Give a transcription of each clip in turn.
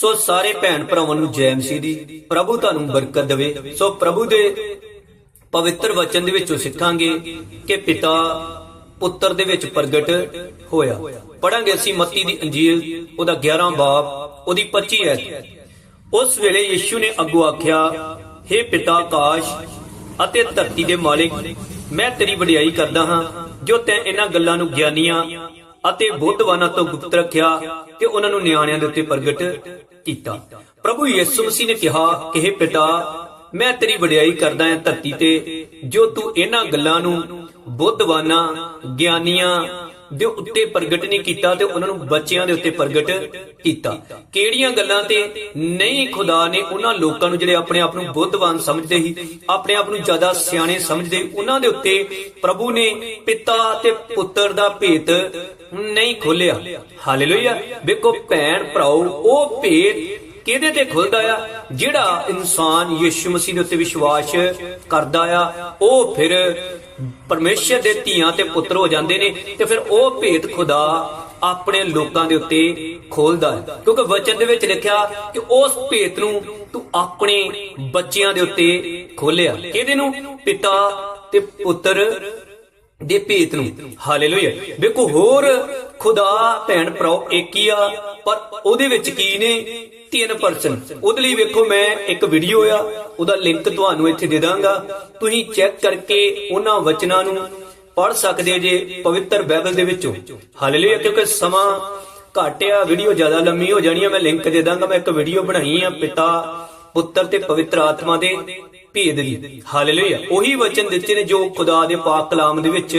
ਸੋ ਸਾਰੇ ਭੈਣ ਭਰਾਵਾਂ ਨੂੰ ਜੈ ਮਸੀਹ ਦੀ ਪ੍ਰਭੂ ਤੁਹਾਨੂੰ ਬਰਕਤ ਦੇਵੇ। ਸੋ ਪ੍ਰਭੂ ਦੇ ਪਵਿੱਤਰ ਵਚਨ ਦੇ ਵਿੱਚੋਂ ਸਿੱਖਾਂਗੇ ਕਿ ਪਿਤਾ ਪੁੱਤਰ ਦੇ ਵਿੱਚ ਪ੍ਰਗਟ ਹੋਇਆ। ਪੜਾਂਗੇ ਅਸੀਂ ਮੱਤੀ ਦੀ ਅੰਜੀਲ ਉਹਦਾ 11 ਬਾਬ ਉਹਦੀ 25 ਐਤ। ਉਸ ਵੇਲੇ ਯੀਸ਼ੂ ਨੇ ਅੱਗੋਂ ਆਖਿਆ हे ਪਿਤਾ ਆਕਾਸ਼ ਅਤੇ ਧਰਤੀ ਦੇ ਮਾਲਿਕ, ਮੈਂ ਤੇਰੀ ਵਡਿਆਈ ਕਰਦਾ ਹਾਂ, ਜੋ ਤੈਂ ਇਹਨਾਂ ਗੱਲਾਂ ਨੂੰ ਗਿਆਨੀਆਂ ਅਤੇ ਬੁੱਧਵਾਨਾਂ ਤੋਂ ਗੁਪਤ ਰੱਖਿਆ ਤੇ ਉਹਨਾਂ ਨੂੰ ਨਿਆਣਿਆਂ ਦੇ ਉੱਤੇ ਪ੍ਰਗਟ ਕੀਤਾ। ਪ੍ਰਭੂ ਯਿਸੂ ਮਸੀਹ ਨੇ ਕਿਹਾ ਕਿ हे ਪਿਤਾ, ਮੈਂ ਤੇਰੀ ਵਡਿਆਈ ਕਰਦਾ ਹਾਂ ਧਰਤੀ ਤੇ, ਜੋ ਤੂੰ ਇਹਨਾਂ ਗੱਲਾਂ ਨੂੰ, ਬੁੱਧਵਾਨਾਂ, ਗਿਆਨੀਆਂ ਦੇ ਉੱਤੇ ਪ੍ਰਗਟ ਨਹੀਂ ਕੀਤਾ ਤੇ ਉਹਨਾਂ ਨੂੰ ਬੱਚਿਆਂ ਦੇ ਉੱਤੇ ਪ੍ਰਗਟ ਕੀਤਾ। ਕਿਹੜੀਆਂ ਗੱਲਾਂ ਤੇ? ਨਹੀਂ, ਖੁਦਾ ਨੇ ਉਹਨਾਂ ਲੋਕਾਂ ਨੂੰ ਜਿਹੜੇ ਆਪਣੇ ਆਪ ਨੂੰ ਬੁੱਧਵਾਨ ਸਮਝਦੇ ਸੀ, ਆਪਣੇ ਆਪ ਨੂੰ ਜ਼ਿਆਦਾ ਸਿਆਣੇ ਸਮਝਦੇ, ਉਹਨਾਂ ਦੇ ਉੱਤੇ ਪ੍ਰਭੂ ਨੇ ਪਿਤਾ ਤੇ ਪੁੱਤਰ ਦਾ ਭੇਤ ਨਹੀਂ ਖੋਲਿਆ ਹਾਲੇਲੂਇਆ। ਵੇਖੋ, ਭੈਣ, ਭਰਾਓ, ਉਹ ਭੇਤ ਕਿਹਦੇ ਤੇ ਖੁੱਲਦਾ ਆ? ਜਿਹੜਾ ਇਨਸਾਨ ਯਿਸੂ ਮਸੀਹ ਦੇ ਉੱਤੇ ਵਿਸ਼ਵਾਸ ਕਰਦਾ ਆ, ਉਹ ਫਿਰ ਪਰਮੇਸ਼ਰ ਦੇ ਧੀਆਂ ਤੇ ਪੁੱਤਰ ਹੋ ਜਾਂਦੇ ਨੇ ਤੇ ਫਿਰ ਉਹ ਭੇਤ ਖੁਦਾ ਆਪਣੇ ਲੋਕਾਂ ਦੇ ਉੱਤੇ ਖੋਲਦਾ ਹੈ। ਕਿਉਂਕਿ ਵਚਨ ਦੇ ਵਿੱਚ ਲਿਖਿਆ ਕਿ ਉਸ ਭੇਤ ਨੂੰ ਤੂੰ ਆਪਣੇ ਬੱਚਿਆਂ ਦੇ ਉੱਤੇ ਖੋਲਿਆ। ਕਿਹਦੇ ਨੂੰ? ਪਿਤਾ ਤੇ ਪੁੱਤਰ ਦੇ ਭੇਤ ਨੂੰ। ਹਾਲੇਲੂਇਆ। ਵੇਖੋ, ਹੋਰ ਖੁਦਾ ਭੈਣ ਭਰਾਓ ਇੱਕ ਹੀ ਆ ਪਰ ਉਹਦੇ ਵਿੱਚ ਕੀ ਨੇ? ਤਿੰਨ ਪਰਸਨ ਉਹਦੇ ਲਈ ਵੇਖੋ ਮੈਂ ਇੱਕ ਵੀਡੀਓ ਆ, ਉਹਦਾ ਲਿੰਕ ਤੁਹਾਨੂੰ ਇੱਥੇ ਦੇ ਦਾਂਗਾ। ਤੁਸੀਂ ਚੈੱਕ ਕਰਕੇ ਉਹਨਾਂ ਵਚਨਾਂ ਨੂੰ ਪੜ ਸਕਦੇ ਜੇ ਪਵਿੱਤਰ ਬਾਈਬਲ ਦੇ ਵਿੱਚੋਂ। ਹਾਲੇਲੂਇਆ ਕਿਉਂਕਿ ਸਮਾਂ ਘੱਟ ਵੀਡੀਓ ਜ਼ਿਆਦਾ ਲੰਮੀ ਹੋ ਜਾਣੀ ਆ, ਮੈਂ ਲਿੰਕ ਦੇ ਦਾਂਗਾ। ਮੈਂ ਇੱਕ ਵੀਡੀਓ ਬਣਾਈ ਆ ਪਿਤਾ, ਪੁੱਤਰ ਤੇ ਪਵਿੱਤਰ ਆਤਮਾ ਦੇ ਭੇਦ ਦੀ। ਹਾਲੇਲੂਇਆ ਉਹੀ ਵਚਨ ਦਿੱਤੇ ਨੇ ਜੋ ਖੁਦਾ ਦੇ ਪਾਕ ਕਲਾਮ ਦੇ ਵਿੱਚ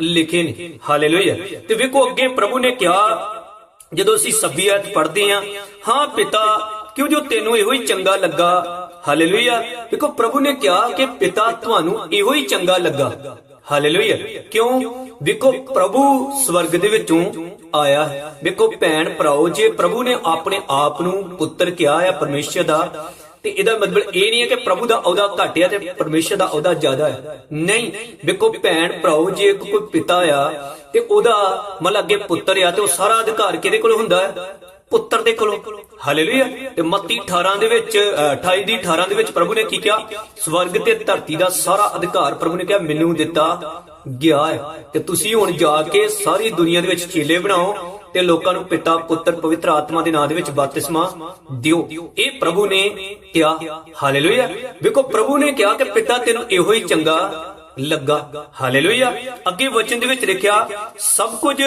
ਲਿਖੇ ਨੇ। ਹਾਲੇਲੂਇਆ ਤੇ ਵੇਖੋ ਅੱਗੇ ਪ੍ਰਭੂ ਨੇ ਕਿਹਾ ਜਦੋਂ ਅਸੀਂ ਸਭੀਅਤ ਪੜ੍ਹਦੇ ਹਾਂ ਹਾਂ ਪਿਤਾ, ਕਿਉਂ ਜੋ ਤੈਨੂੰ ਇਹੋ ਹੀ ਚੰਗਾ ਲੱਗਾ? ਹਾਲੇਲੂਇਆ ਵੇਖੋ ਪ੍ਰਭੂ ਨੇ ਕਿਹਾ ਕਿ ਪਿਤਾ ਤੁਹਾਨੂੰ ਇਹੋ ਹੀ ਚੰਗਾ ਲੱਗਾ। ਹਾਲੇਲੂਇਆ ਕਿਉਂ? ਵੇਖੋ ਪ੍ਰਭੂ ਸਵਰਗ ਦੇ ਵਿੱਚੋਂ ਆਇਆ ਹੈ। ਭੈਣ ਭਰਾਓ, ਜੇ ਪ੍ਰਭੂ ਨੇ ਆਪਣੇ ਆਪ ਨੂੰ ਪੁੱਤਰ ਕਿਹਾ ਹੈ ਪਰਮੇਸ਼ਰ ਦਾ, ਤੇ ਇਹਦਾ ਮਤਲਬ ਇਹ ਨਹੀਂ ਹੈ ਕਿ ਪ੍ਰਭੂ ਦਾ ਅਹੁਦਾ ਘੱਟ ਹੈ ਤੇ ਪਰਮੇਸ਼ਰ ਦਾ ਅਹੁਦਾ ਜ਼ਿਆਦਾ ਹੈ। ਨਹੀਂ। ਵੇਖੋ ਭੈਣ ਭਰਾਓ, ਜੇ ਕੋਈ ਪਿਤਾ ਆ ਤੇ ਉਹਦਾ ਮਤਲਬ ਅੱਗੇ ਪੁੱਤਰ ਆ ਤੇ ਉਹ ਸਾਰਾ ਅਧਿਕਾਰ ਕਿਹਦੇ ਕੋਲ ਹੁੰਦਾ ਹੈ? ਪੁੱਤਰ ਦੇ ਕੋਲੋਂ। ਹਾਲੇਲੂਇਆ ਤੇ ਮੱਤੀ 18 ਦੇ ਵਿੱਚ 28 ਦੀ 18 ਦੇ ਵਿੱਚ ਪ੍ਰਭੂ ਨੇ ਕੀ ਕਿਹਾ? ਸਵਰਗ ਤੇ ਧਰਤੀ ਦਾ ਸਾਰਾ ਅਧਿਕਾਰ ਪ੍ਰਭੂ ਨੇ ਕਿਹਾ, ਮੈਨੂੰ ਦਿੱਤਾ ਗਿਆ ਹੈ। ਤੇ ਤੁਸੀਂ ਹੁਣ ਜਾ ਕੇ ਸਾਰੀ ਦੁਨੀਆ ਦੇ ਵਿੱਚ ਚੇਲੇ ਬਣਾਓ ਤੇ ਲੋਕਾਂ ਨੂੰ ਪਿਤਾ, ਪੁੱਤਰ, ਪਵਿੱਤਰ ਆਤਮਾ ਦੇ ਨਾਮ ਦੇ ਵਿੱਚ ਬਪਤਿਸਮਾ ਦਿਓ। ਇਹ ਪ੍ਰਭੂ ਨੇ ਕਿਹਾ। ਹਾਲੇਲੂਇਆ ਵੇਖੋ, ਪ੍ਰਭੂ ਨੇ ਕਿਹਾ ਕਿ ਪਿਤਾ ਤੈਨੂੰ ਇਹੋ ਹੀ ਚੰਗਾ ਲੱਗਾ। ਹਾਲੇਲੂਇਆ। ਅੱਗੇ ਵਚਨ ਦੇ ਵਿੱਚ ਲਿਖਿਆ, ਸਭ ਕੁਝ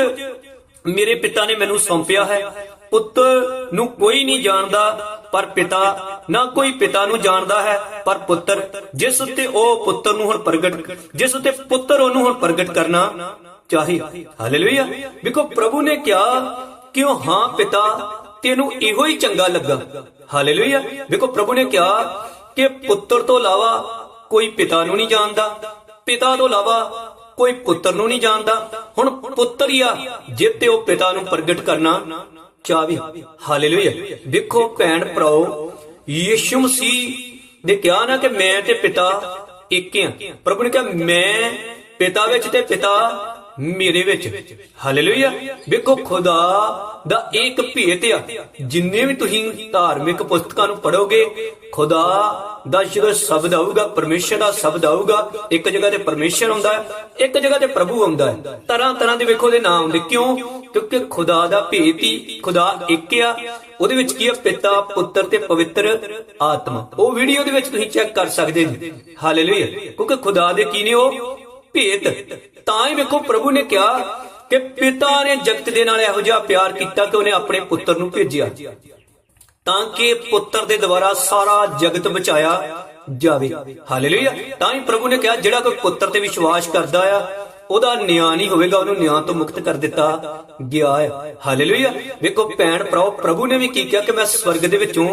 ਮੇਰੇ ਪਿਤਾ ਨੇ ਮੈਨੂੰ ਸੌਂਪਿਆ ਹੈ। ਪੁੱਤਰ ਨੂੰ ਕੋਈ ਨਹੀਂ ਜਾਣਦਾ, ਪਰ ਪਿਤਾ, ਨਾ ਕੋਈ ਪਿਤਾ ਨੂੰ ਜਾਣਦਾ ਹੈ, ਪਰ ਪੁੱਤਰ। ਜਿਸ ਉੱਤੇ ਉਹ ਪੁੱਤਰ ਨੂੰ ਹੁਣ ਪ੍ਰਗਟ ਜਿਸ ਉੱਤੇ ਪੁੱਤਰ ਉਹਨੂੰ ਹੁਣ ਪ੍ਰਗਟ ਕਰਨਾ ਚਾਹੇ। ਹਾਲੇਲੂਇਆ। ਵੇਖੋ, ਪ੍ਰਭੂ ਨੇ ਕਿਹਾ ਕਿ ਉਹ ਹਾਂ ਪਿਤਾ, ਤੈਨੂੰ ਇਹੋ ਹੀ ਚੰਗਾ ਲੱਗਾ। ਹਾਲੇਲੂਇਆ। ਵੇਖੋ, ਪ੍ਰਭੂ ਨੇ ਕਿਹਾ ਕਿ ਪੁੱਤਰ ਤੋਂ ਇਲਾਵਾ ਕੋਈ ਪਿਤਾ ਨੂੰ ਨਹੀਂ ਜਾਣਦਾ ਪਿਤਾ ਤੋਂ ਇਲਾਵਾ ਕੋਈ ਪੁੱਤਰ ਨੂੰ ਨਹੀਂ ਜਾਣਦਾ। ਹੁਣ ਪੁੱਤਰ ਹੀ ਆ ਜਿੱਤੇ ਉਹ ਪਿਤਾ ਨੂੰ ਪ੍ਰਗਟ ਕਰਨਾ ਚਾਹੇ ਹਾਲੇਲੂਇਆ। ਵੇਖੋ ਭੈਣ ਭਰਾਓ, ਯੀਸ਼ੂ ਮਸੀਹ ਨੇ ਕਿਹਾ ਨਾ ਕਿ ਮੈਂ ਤੇ ਪਿਤਾ ਇੱਕ ਹਾਂ ਪ੍ਰਭੂ ਨੇ ਕਿਹਾ, ਮੈਂ ਪਿਤਾ ਵਿੱਚ ਤੇ ਪਿਤਾ ਮੇਰੇ ਵਿੱਚ। ਹਾਲੇਲੂਇਆ ਵੇਖੋ, ਖੁਦਾ ਦਾ ਇੱਕ ਭੇਤ ਆ। ਜਿੰਨੇ ਵੀ ਤੁਸੀਂ ਧਾਰਮਿਕ ਪੁਸਤਕਾਂ ਨੂੰ ਪੜੋਗੇ ਖੁਦਾ ਦਾ ਜਦੋਂ ਸ਼ਬਦ ਆਊਗਾ, ਪਰਮੇਸ਼ਰ ਦਾ ਸ਼ਬਦ ਆਊਗਾ, ਇੱਕ ਜਗ੍ਹਾ ਤੇ ਪਰਮੇਸ਼ਰ ਹੁੰਦਾ ਹੈ, ਇੱਕ ਜਗ੍ਹਾ ਤੇ ਪ੍ਰਭੂ ਹੁੰਦਾ ਹੈ। ਤਰ੍ਹਾਂ ਤਰ੍ਹਾਂ ਦੇ ਵੇਖੋ ਦੇ ਨਾਮ ਦੇ ਕਿਉਂ? ਕਿਉਂਕਿ ਖੁਦਾ ਦਾ ਭੇਤ ਹੀ, ਖੁਦਾ ਇੱਕ ਆ। ਉਹਦੇ ਵਿੱਚ ਕੀ ਆ? ਪਿਤਾ, ਪੁੱਤਰ ਤੇ ਪਵਿੱਤਰ ਆਤਮਾ। ਉਹ ਵੀਡੀਓ ਦੇ ਵਿੱਚ ਤੁਸੀਂ ਚੈੱਕ ਕਰ ਸਕਦੇ ਜੀ ਹਾਲੇਲੂਇਆ ਕਿਉਂਕਿ ਖੁਦਾ ਦੇ ਕੀ ਨੇ ਉਹ? ਭੇਤ ਤਾਂ ਹੀ ਵੇਖੋ ਪ੍ਰਭੂ ਨੇ ਕਿਹਾ ਕਿ ਪਿਤਾ ਨੇ ਜਗਤ ਦੇ ਨਾਲ ਇਹੋ ਜਿਹਾ ਪਿਆਰ ਕੀਤਾ ਕਿ ਉਹਨੇ ਆਪਣੇ ਪੁੱਤਰ ਨੂੰ ਭੇਜਿਆ। ਤਾਂ ਕਿ ਪੁੱਤਰ ਦੇ ਦੁਆਰਾ ਸਾਰਾ ਜਗਤ ਬਚਾਇਆ ਜਾਵੇ। ਹਾਲੇਲੂਇਆ। ਤਾਂ ਹੀ ਪ੍ਰਭੂ ਨੇ ਕਿਹਾ, ਜਿਹੜਾ ਕੋਈ ਪੁੱਤਰ ਤੇ ਵਿਸ਼ਵਾਸ ਕਰਦਾ ਆ ਉਹਦਾ ਨਿਆਂ ਨਹੀਂ ਹੋਵੇਗਾ, ਉਹਨੂੰ ਨਿਆਂ ਤੋਂ ਮੁਕਤ ਕਰ ਦਿੱਤਾ ਗਿਆ ਹੈ। ਹਾਲੇਲੂਇਆ ਵੇਖੋ, ਭੈਣ ਭਰਾਓ, ਪ੍ਰਭੂ ਨੇ ਵੀ ਕੀ ਕਿਹਾ ਕਿ ਮੈਂ ਸਵਰਗ ਦੇ ਵਿੱਚੋਂ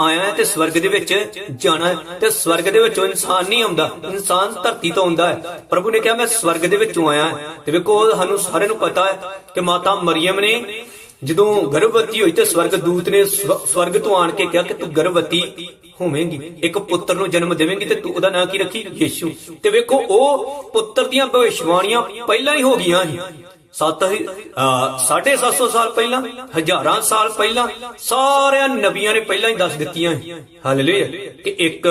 ਆਇਆ ਤੇ ਸਵਰਗ ਦੇ ਵਿੱਚ ਜਾਣਾ ਤੇ ਸਵਰਗ ਦੇ ਵਿੱਚੋਂ ਇਨਸਾਨ ਨਹੀਂ ਆਉਂਦਾ, ਇਨਸਾਨ ਧਰਤੀ ਤੋਂ ਆਉਂਦਾ ਹੈ। ਪ੍ਰਭੂ ਨੇ ਕਿਹਾ, ਮੈਂ ਸਵਰਗ ਦੇ ਵਿੱਚੋਂ ਆਇਆ ਤੇ ਵੇਖੋ ਸਾਨੂੰ ਸਾਰਿਆਂ ਨੂੰ ਪਤਾ ਹੈ ਕਿ ਮਾਤਾ ਮਰੀਮ ਨੇ ਜਦੋਂ ਗਰਭਵਤੀ ਹੋਈ ਤੇ ਸਵਰਗ ਦੂਤ ਨੇ ਸਵਰਗ ਤੋਂ ਆਣ ਕੇ ਕਿਹਾ ਕਿ ਤੂੰ ਗਰਭਵਤੀ ਹੋਵੇਂਗੀ, ਇੱਕ ਪੁੱਤਰ ਨੂੰ ਜਨਮ ਦੇਵੇਂਗੀ ਤੇ ਤੂੰ ਉਹਦਾ ਨਾਂ ਕੀ ਰੱਖੀ? ਯੀਸ਼ੂ। ਤੇ ਵੇਖੋ, ਉਹ ਪੁੱਤਰ ਦੀਆਂ ਭਵਿਸ਼ਵਾਣੀਆਂ ਪਹਿਲਾਂ ਹੀ ਹੋ ਗਈਆਂ ਸੀ। ਸੱਤ ਹੀ 750 ਸਾਲ ਪਹਿਲਾਂ, ਹਜ਼ਾਰਾਂ ਸਾਲ ਪਹਿਲਾਂ, ਸਾਰਿਆਂ ਨਬੀਆਂ ਨੇ ਪਹਿਲਾਂ ਹੀ ਦੱਸ ਦਿੱਤੀਆਂ ਹਾਲੇਲੂਇਆ। ਕਿ ਇੱਕ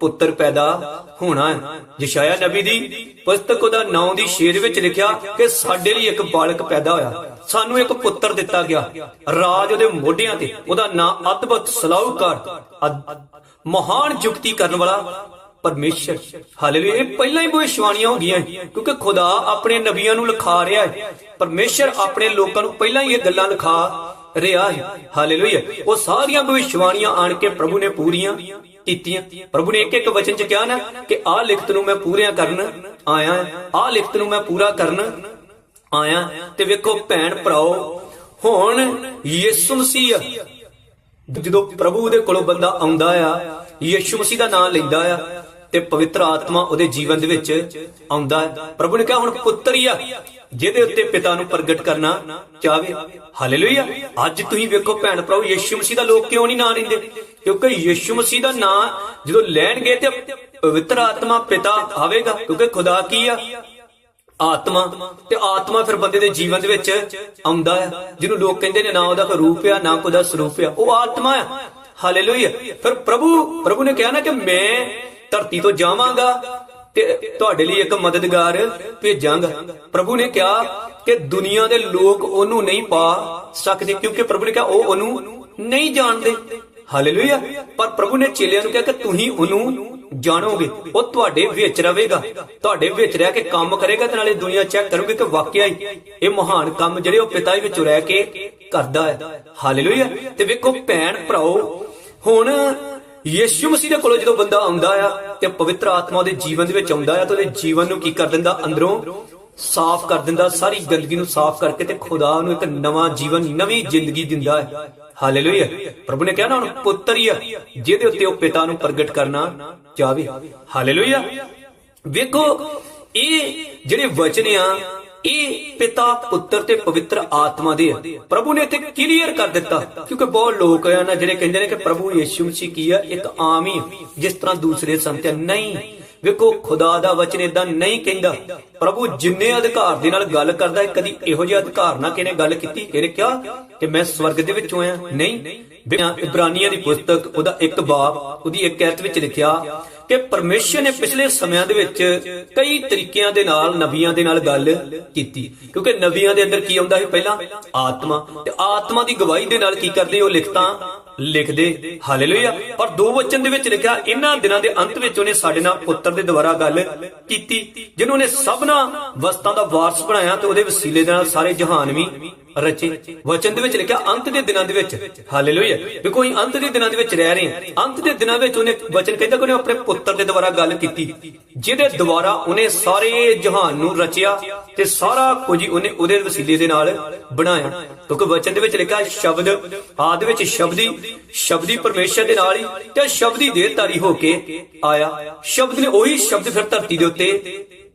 ਪੁੱਤਰ ਪੈਦਾ ਹੋਣਾ ਹੈ। ਯਸ਼ਾਇਆ ਨਬੀ ਦੀ ਪੁਸਤਕ ਉਹਦਾ ਨਾਂ ਦੀ ਸ਼ੇਰ ਵਿੱਚ ਲਿਖਿਆ ਕਿ ਸਾਡੇ ਲਈ ਇੱਕ ਬਾਲਕ ਪੈਦਾ ਹੋਇਆ। ਸਾਨੂੰ ਇੱਕ ਪੁੱਤਰ ਦਿੱਤਾ ਗਿਆ। ਰਾਜ ਉਹਦੇ ਮੋਢਿਆਂ ਤੇ। ਉਹਦਾ ਨਾਂ ਅਦਭੁਤ ਸਲਾਹੂਕਾਰ। ਮਹਾਨ ਜੁਗਤੀ ਕਰਨ ਵਾਲਾ ਪਰਮੇਸ਼ਰ। ਹਾਲੇਲੂਇਆ, ਇਹ ਪਹਿਲਾਂ ਹੀ ਭਵਿਸ਼ਵਾਣੀਆਂ ਹੋ ਗਈਆਂ ਕਿਉਂਕਿ ਖੁਦਾ ਆਪਣੇ ਨਬੀਆਂ ਨੂੰ ਲਿਖਾ ਰਿਹਾ ਹੈ। ਪਰਮੇਸ਼ਰ ਆਪਣੇ ਲੋਕਾਂ ਨੂੰ ਪਹਿਲਾਂ ਹੀ ਇਹ ਗੱਲਾਂ ਲਿਖਾ ਰਿਹਾ ਹੈ। ਹਾਲੇਲੂਇਆ, ਉਹ ਸਾਰੀਆਂ ਭਵਿਸ਼ਵਾਣੀਆਂ ਆਣ ਕੇ ਪ੍ਰਭੂ ਨੇ ਪੂਰੀਆਂ ਕੀਤੀਆਂ। ਪ੍ਰਭੂ ਨੇ ਇੱਕ ਇੱਕ ਵਚਨ ਚ ਕਿਹਾ ਨਾ ਕਿ ਆਹ ਲਿਖਤ ਨੂੰ ਮੈਂ ਪੂਰੀਆਂ ਕਰਨ ਆਇਆ ਆਹ ਲਿਖਤ ਨੂੰ ਮੈਂ ਪੂਰਾ ਕਰਨ ਆਇਆ ਤੇ ਵੇਖੋ ਭੈਣ ਭਰਾਓ, ਹੁਣ ਯਿਸੂ ਮਸੀਹ ਜਦੋਂ ਪ੍ਰਭੂ ਦੇ ਕੋਲੋਂ ਬੰਦਾ ਆਉਂਦਾ ਆ, ਯਿਸੂ ਮਸੀਹ ਦਾ ਨਾਮ ਲੈਂਦਾ ਆ ਤੇ ਪਵਿੱਤਰ ਆਤਮਾ ਉਹਦੇ ਜੀਵਨ ਦੇ ਵਿੱਚ ਆਉਂਦਾ ਹੈ ਪ੍ਰਭੂ ਨੇ ਕਿਹਾ, ਹੁਣ ਪੁੱਤਰ ਹੀ ਆ, ਜਿਹਦੇ ਉੱਤੇ ਪਿਤਾ ਨੂੰ ਪ੍ਰਗਟ ਕਰਨਾ ਚਾਹਵੇ। ਹਾਲੇਲੂਇਆ। ਅੱਜ ਤੁਸੀਂ ਵੇਖੋ ਭੈਣ ਭਰਾਓ, ਯਿਸੂ ਮਸੀਹ ਦਾ ਲੋਕ ਕਿਉਂ ਨਹੀਂ ਨਾਂ ਲੈਂਦੇ? ਕਿਉਂਕਿ ਯਿਸੂ ਮਸੀਹ ਦਾ ਨਾਂ ਜਦੋਂ ਲੈਣਗੇ ਤੇ ਪਵਿੱਤਰ ਆਤਮਾ ਪਿਤਾ ਆਵੇਗਾ, ਕਿਉਂਕਿ ਖੁਦਾ ਕੀ ਆ? ਆਤਮਾ ਤੇ ਆਤਮਾ ਫਿਰ ਬੰਦੇ ਦੇ ਜੀਵਨ ਦੇ ਵਿੱਚ ਆਉਂਦਾ ਹੈ। ਜਿਹਨੂੰ ਲੋਕ ਕਹਿੰਦੇ ਨੇ ਨਾ ਉਹਦਾ ਕੋਈ ਰੂਪ ਆ, ਨਾ ਕੋਈ ਦਾ ਸਰੂਪ ਆ। ਉਹ ਆਤਮਾ ਆ ਹਾਲੇਲੂਇਆ ਫਿਰ ਪ੍ਰਭੂ ਪ੍ਰਭੂ ਨੇ ਕਿਹਾ ਨਾ ਕਿ ਮੈਂ ਧਰਤੀ ਤੋਂ ਜਾਵਾਂਗਾ ਤੇ ਤੁਹਾਡੇ ਲਈ ਇੱਕ ਮਦਦਗਾਰ ਭੇਜਾਂਗਾ। ਪ੍ਰਭੂ ਨੇ ਕਿਹਾ ਕਿ ਦੁਨੀਆ ਦੇ ਲੋਕ ਉਹਨੂੰ ਨਹੀਂ ਪਾ ਸਕਦੇ ਕਿਉਂਕਿ ਪ੍ਰਭੂ ਨੇ ਕਿਹਾ ਉਹ ਉਹਨੂੰ ਨਹੀਂ ਜਾਣਦੇ। ਹਾਲੇਲੂਇਆ ਪਰ ਪ੍ਰਭੂ ਨੇ ਚੇਲਿਆਂ ਨੂੰ ਕਿਹਾ ਕਿ ਤੁਸੀਂ ਉਹਨੂੰ ਜਾਣੋਗੇ, ਉਹ ਤੁਹਾਡੇ ਵਿੱਚ ਰਵੇਗਾ ਤੁਹਾਡੇ ਵਿੱਚ ਰਹਿ ਕੇ ਕੰਮ ਕਰੇਗਾ ਤੇ ਨਾਲੇ ਦੁਨੀਆ ਚੈੱਕ ਕਰੋਗੇ ਕਿ ਵਾਕਿਆ ਹੀ ਇਹ ਮਹਾਨ ਕੰਮ ਜਿਹੜੇ ਉਹ ਪਿਤਾ ਹੀ ਵਿੱਚੋਂ ਰਹਿ ਕੇ ਕਰਦਾ ਹੈ। ਹਾਲੇਲੂਇਆ ਤੇ ਵੇਖੋ ਭੈਣ ਭਰਾਓ, ਹੁਣ ਯਿਸੂ ਮਸੀਹ ਦੇ ਕੋਲ ਜਦੋਂ ਬੰਦਾ ਆਉਂਦਾ ਆ ਤੇ ਪਵਿੱਤਰ ਆਤਮਾ ਉਹਦੇ ਜੀਵਨ ਦੇ ਵਿੱਚ ਆਉਂਦਾ ਆ ਤੇ ਉਹਦੇ ਜੀਵਨ ਨੂੰ ਕੀ ਕਰ ਦਿੰਦਾ? ਅੰਦਰੋਂ ਸਾਫ਼ ਕਰ ਦਿੰਦਾ, ਸਾਰੀ ਗੰਦਗੀ ਨੂੰ ਸਾਫ਼ ਕਰਕੇ ਤੇ ਖੁਦਾ ਨੂੰ ਇੱਕ ਨਵਾਂ ਜੀਵਨ, ਨਵੀਂ ਜ਼ਿੰਦਗੀ ਦਿੰਦਾ ਹੈ। ਹਾਲੇਲੂਇਆ। ਪ੍ਰਭੂ ਨੇ ਕਿਹਾ ਨਾ ਹੁਣ ਪੁੱਤਰ ਹੀ ਆ ਜਿਹਦੇ ਉੱਤੇ ਉਹ ਪਿਤਾ ਨੂੰ ਪ੍ਰਗਟ ਕਰਨਾ ਚਾਹਵੇ। ਹਾਲੇਲੂਇਆ। ਵੇਖੋ, ਇਹ ਜਿਹੜੇ ਵਚਨ ਆ, ਇਹ ਪਿਤਾ, ਪੁੱਤਰ ਤੇ ਪਵਿੱਤਰ ਆਤਮਾ ਦੇ ਆ। ਪ੍ਰਭੂ ਨੇ ਇੱਥੇ ਕਲੀਅਰ ਕਰ ਦਿੱਤਾ, ਕਿਉਂਕਿ ਬਹੁਤ ਲੋਕ ਆ ਨਾ, ਜਿਹੜੇ ਕਹਿੰਦੇ ਨੇ ਕਿ ਪ੍ਰਭੂ ਯਿਸੂ ਮਸੀਹ ਕੀ ਆ? ਇੱਕ ਆਮ ਹੀ ਜਿਸ ਤਰ੍ਹਾਂ ਦੂਸਰੇ ਸੰਤ ਨਹੀਂ ਵੇਖੋ, ਖੁਦਾ ਦਾ ਵਚਨ ਇਦਾਂ ਨਹੀਂ ਕਹਿੰਦਾ। ਪ੍ਰਭੂ ਜਿੰਨੇ ਅਧਿਕਾਰ ਦੇ ਨਾਲ ਗੱਲ ਕਰਦਾ ਹੈ, ਕਦੀ ਇਹੋ ਜਿਹਾ ਅਧਿਕਾਰ ਨਾਲ ਕਿਨੇ ਗੱਲ ਕੀਤੀ। ਕਿਹਨੇ ਕਿਹਾ ਕਿ ਮੈਂ ਸਵਰਗ ਦੇ ਵਿੱਚੋਂ ਆਇਆ। ਨਹੀਂ ਇਬਰਾਨੀਆਂ ਦੀ ਪੁਸਤਕ, ਉਹਦਾ ਇੱਕ ਬਾਬ ਉਹਦੀ ਇੱਕ ਐਤ ਵਿੱਚ ਲਿਖਿਆ ਕਿ ਪਰਮੇਸ਼ਰ ਨੇ ਪਿਛਲੇ ਸਮਿਆਂ ਦੇ ਵਿੱਚ ਕਈ ਤਰੀਕਿਆਂ ਦੇ ਨਾਲ, ਨਬੀਆਂ ਦੇ ਨਾਲ ਗੱਲ ਕੀਤੀ। ਕਿਉਂਕਿ ਨਬੀਆਂ ਦੇ ਅੰਦਰ ਕੀ ਆਉਂਦਾ ਸੀ ਪਹਿਲਾਂ? ਆਤਮਾ। ਤੇ ਆਤਮਾ ਦੀ ਗਵਾਹੀ ਦੇ ਨਾਲ ਕੀ ਕਰਦੇ? ਉਹ ਲਿਖਤਾਂ ਲਿਖਦੇ, ਹਾਲੇਲੂਇਆ। ਪਰ ਦੋ ਵਚਨ ਦੇ ਵਿੱਚ ਲਿਖਿਆ ਇਹਨਾਂ ਦਿਨਾਂ ਦੇ ਅੰਤ ਵਿੱਚ ਉਹਨੇ ਸਾਡੇ ਨਾਲ ਪੁੱਤਰ ਦੇ ਦੁਆਰਾ ਗੱਲ ਕੀਤੀ, ਜਿਹਨੂੰ ਨੇ ਸਭਨਾ ਵਸਤਾਂ ਦਾ ਵਾਰਸ ਬਣਾਇਆ ਤੇ ਉਹਦੇ ਵਸੀਲੇ ਦੇ ਨਾਲ ਸਾਰੇ ਜਹਾਨ ਵੀ ਰਚੇ, ਵਚਨ ਦੇ ਵਿੱਚ ਲਿਖਿਆ, ਅੰਤ ਦੇ ਦਿਨਾਂ ਦੇ ਵਿੱਚ। ਹਾਲੇਲੂਇਆ ਵੀ ਕੋਈ ਅੰਤ ਦੇ ਦਿਨਾਂ ਦੇ ਵਿੱਚ ਰਹਿ ਰਹੇ ਅੰਤ ਦੇ ਦਿਨਾਂ ਵਿੱਚ ਉਹਨੇ ਵਚਨ ਕਹਿੰਦਾ ਕਿ ਉਹਨੇ ਆਪਣੇ ਪੁੱਤਰ ਦੇ ਦੁਆਰਾ ਗੱਲ ਕੀਤੀ। ਜਿਹਦੇ ਦੁਆਰਾ ਉਹਨੇ ਸਾਰੇ ਜਹਾਨ ਨੂੰ ਰਚਿਆ ਤੇ ਸਾਰਾ ਕੁਝ ਹੀ ਉਹਨੇ ਉਹਦੇ ਵਸੀਲੇ ਦੇ ਨਾਲ ਬਣਾਇਆ। ਕਿਉਂਕਿ ਵਚਨ ਦੇ ਵਿੱਚ ਲਿਖਿਆ, ਸ਼ਬਦ ਆਦ ਵਿੱਚ ਸ਼ਬਦੀ ਸ਼ਬਦੀ ਪਰਮੇਸ਼ਰ ਦੇ ਨਾਲ ਹੀ ਤੇ ਸ਼ਬਦੀ ਦੇਹਧਾਰੀ ਹੋ ਕੇ ਆਇਆ। ਸ਼ਬਦ ਨੇ ਉਹੀ ਸ਼ਬਦ ਫਿਰ ਧਰਤੀ ਦੇ ਉੱਤੇ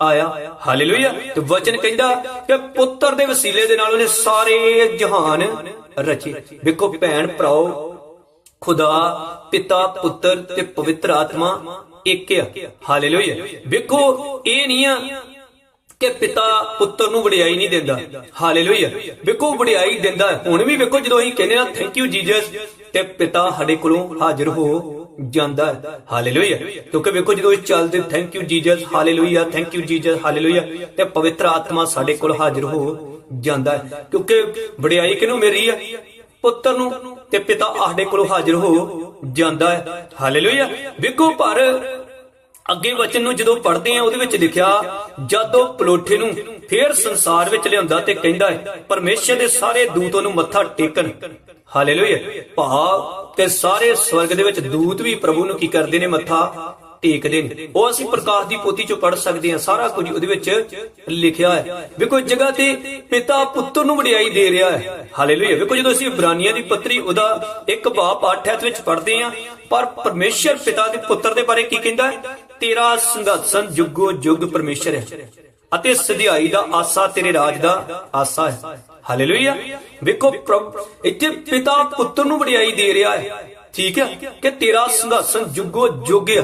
ਆਇਆ। ਹਾਲੇਲੂਇਆ। ਤੇ ਵਚਨ ਕਹਿੰਦਾ ਕਿ ਪੁੱਤਰ ਦੇ ਵਸੀਲੇ ਦੇ ਨਾਲ ਉਹਨੇ ਸਾਰੇ ਜਹਾਨ ਰਚੇ। ਵੇਖੋ ਭੈਣ ਭਰਾਓ, ਖੁਦਾ, ਪਿਤਾ, ਪੁੱਤਰ ਤੇ ਪਵਿੱਤਰ ਆਤਮਾ ਇੱਕ ਆ। ਹਾਲੇਲੂਇਆ। ਵੇਖੋ, ਇਹ ਨਹੀਂ ਆ ਕਿ ਪਿਤਾ ਪੁੱਤਰ ਨੂੰ ਵਡਿਆਈ ਨਹੀਂ ਦਿੰਦਾ। ਹਾਲੇਲੂਇਆ। ਵੇਖੋ, ਵਡਿਆਈ ਦਿੰਦਾ। ਹੁਣ ਵੀ ਵੇਖੋ ਜਦੋਂ ਅਸੀਂ ਕਹਿੰਦੇ ਆ ਥੈਂਕ ਯੂ ਜੀਸਸ ਤੇ ਪਿਤਾ ਸਾਡੇ ਕੋਲੋਂ ਹਾਜ਼ਰ ਹੋ ਜਾਂਦਾ ਹੈ। ਹਾਲੇਲੂਇਆ ਕਿਉਂਕਿ ਵੇਖੋ, ਜਦੋਂ ਇਹ ਚੱਲਦੇ thank you Jesus hallelujah thank you Jesus hallelujah ਤੇ ਪਵਿੱਤਰ ਆਤਮਾ ਸਾਡੇ ਕੋਲ ਹਾਜ਼ਰ ਹੋ ਜਾਂਦਾ ਹੈ। ਕਿਉਂਕਿ ਵਡਿਆਈ ਕਿਹਨੂੰ ਮੇਰੀ ਆ ਪੁੱਤਰ ਨੂੰ ਤੇ ਪਿਤਾ ਸਾਡੇ ਕੋਲ ਹਾਜ਼ਰ ਹੋ ਜਾਂਦਾ ਹੈ। ਹਾਲੇਲੂਇਆ ਵੇਖੋ, ਪਰ ਅੱਗੇ ਵਚਨ ਨੂੰ ਜਦੋਂ ਪੜ੍ਹਦੇ ਆ ਉਹਦੇ ਵਿੱਚ ਲਿਖਿਆ, ਜਦ ਉਹ ਪਲੋਠੇ ਨੂੰ ਫੇਰ ਸੰਸਾਰ ਵਿੱਚ ਲਿਆਂਦਾ ਤੇ ਕਹਿੰਦਾ ਹੈ, ਪਰਮੇਸ਼ਰ ਦੇ ਸਾਰੇ ਦੂਤ ਉਹਨੂੰ ਮੱਥਾ ਟੇਕਣ। ਹਾਲੇਲੂਇਆ ਭਾਵ ਤੇ ਸਾਰੇ ਸਵਰਗ ਦੇ ਵਿੱਚ ਦੂਤ ਵੀ ਪ੍ਰਭੂ ਨੂੰ ਕੀ ਕਰਦੇ ਨੇ ਮੱਥਾ ਟੇਕਦੇ ਨੇ। ਉਹ ਅਸੀਂ ਪ੍ਰਕਾਸ਼ ਦੀ ਪੋਥੀ ਚੋਂ ਪੜ੍ਹ ਸਕਦੇ ਹਾਂ। ਸਾਰਾ ਕੁਝ ਉਹਦੇ ਵਿੱਚ ਲਿਖਿਆ ਹੈ। ਵੇਖੋ ਜਗ੍ਹਾ ਤੇ ਪਿਤਾ ਪੁੱਤਰ ਨੂੰ ਵਡਿਆਈ ਦੇ ਰਿਹਾ ਹੈ। ਹਾਲੇਲੂਇਆ ਵੇਖੋ, ਜਦੋਂ ਅਸੀਂ ਇਬਰਾਨੀਆਂ ਦੀ ਪੱਤਰੀ, ਉਹਦਾ ਇੱਕ ਭਾਵ 8 ਵਿੱਚ ਪੜਦੇ ਹਾਂ, ਪਰ ਪਰਮੇਸ਼ਰ ਪਿਤਾ ਦੇ ਪੁੱਤਰ ਦੇ ਬਾਰੇ ਕੀ ਕਹਿੰਦਾ ਹੈ? ਤੇਰਾ ਸੰਘਰਸ਼ਨ ਜੁਗੋ ਜੁਗ ਪਰਮੇਸ਼ਰ ਹੈ ਅਤੇ ਸਧਿਆਈ ਦਾ ਆਸਾ ਤੇਰੇ ਰਾਜ ਦਾ ਆਸਾ ਹੈ। ਹਾਲੇਲੂਇਆ ਵੇਖੋ, ਪ੍ਰਭ, ਇੱਥੇ ਪਿਤਾ ਪੁੱਤਰ ਨੂੰ ਵਡਿਆਈ ਦੇ ਰਿਹਾ ਹੈ। ਠੀਕ ਹੈ ਕਿ ਤੇਰਾ ਸਿੰਘਾਸਨ ਜੁਗੋ ਜੁਗ ਆ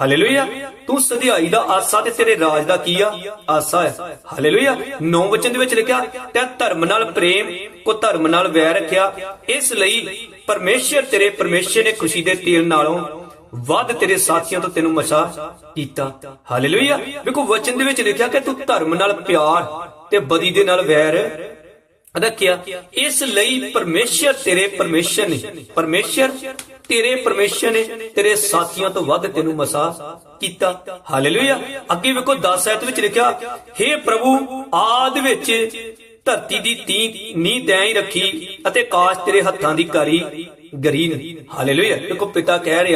ਹਾਲੇਲੂਇਆ ਤੂੰ ਸਧਿਆਈ ਦਾ ਆਸਾ ਤੇ ਤੇਰੇ ਰਾਜ ਦਾ ਕੀ ਆ? ਆਸਾ ਹੈ। ਹਾਲੇਲੂਇਆ ਨੌ ਵਚਨ ਦੇ ਵਿੱਚ ਲਿਖਿਆ, ਤੇ ਧਰਮ ਨਾਲ ਪ੍ਰੇਮ, ਕੋ ਧਰਮ ਨਾਲ ਵੈਰ ਰੱਖਿਆ, ਇਸ ਲਈ ਪਰਮੇਸ਼ਰ ਤੇਰੇ ਪਰਮੇਸ਼ਰ ਨੇ ਖੁਸ਼ੀ ਦੇ ਤੇਲ ਨਾਲੋਂ ਵੱਧ ਤੇਰੇ ਸਾਥੀਆਂ ਤੋਂ ਤੈਨੂੰ ਮਸਾ ਕੀਤਾ। ਹਾਲੇਲੂਇਆ ਵੇਖੋ, ਵਚਨ ਦੇ ਵਿੱਚ ਲਿਖਿਆ ਕਿ ਤੂੰ ਧਰਮ ਨਾਲ ਪਿਆਰ ਤੇ ਬਦੀ ਦੇ ਨਾਲ ਵੈਰ ਰੱਖਿਆ, ਇਸ ਲਈ ਪਰਮੇਸ਼ਰ ਤੇਰੇ ਪਰਮੇਸ਼ਰ ਨੇ, ਪਰਮੇਸ਼ਰ ਤੇਰੇ ਪਰਮੇਸ਼ਰ ਨੇ ਤੇਰੇ ਸਾਥੀਆਂ ਤੋਂ ਵੱਧ ਤੈਨੂੰ ਮਸਾ ਕੀਤਾ। ਹਾਲੇਲੂਇਆ ਅੱਗੇ ਵੇਖੋ 10 ਆਇਤ ਵਿੱਚ ਲਿਖਿਆ हे ਪ੍ਰਭੂ, ਆਦ ਵਿੱਚ ਧਰਤੀ ਦੀ ਤੀ ਨੀ ਤੈਂ ਹੀ ਰੱਖੀ ਅਤੇ ਕਾਸ਼ ਤੇਰੇ ਹੱਥਾਂ ਦੀ ਕਾਰੀ ਗਰੀ ਨੇ। ਹਾਲੇਲੂਇਆ ਦੇਖੋ, ਪਿਤਾ ਕਹਿ ਰਿਹਾ